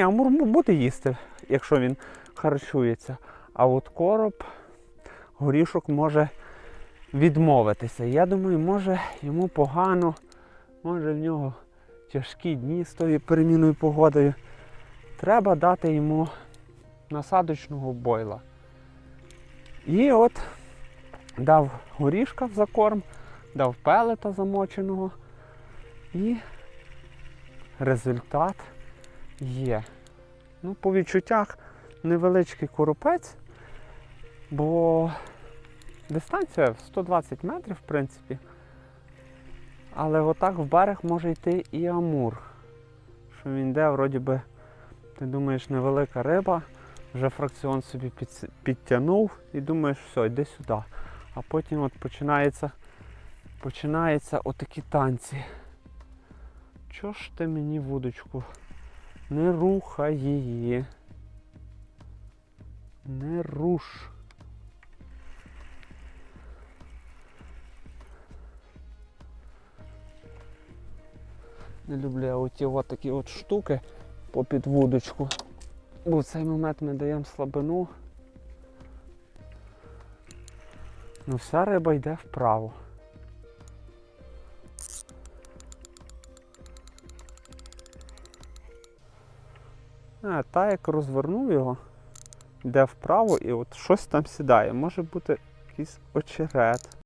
Амур буде їсти, якщо він харчується. А от короб, горішок може відмовитися. Я думаю, може йому погано, може в нього тяжкі дні з тою переміною погодою. Треба дати йому насадочного бойла. І от дав горішка в закорм, дав пелета замоченого. І результат є. Ну, по відчуттях невеличкий коропець, бо дистанція 120 метрів, в принципі. Але отак в берег може йти і амур. Що він йде, вроді би, ти думаєш, невелика риба, вже фракціон собі під, підтягнув і думаєш, все, йди сюди. А потім от починається, починається отакі танці. Чого ж ти мені вудочку? Не рухай її. Не руш. Не люблю я оті от такі от штуки попід вудочку. Бо в цей момент ми даємо слабину. Ну вся риба йде вправо. А, та як розвернув його, йде вправо і от щось там сідає. Може бути якийсь очерет.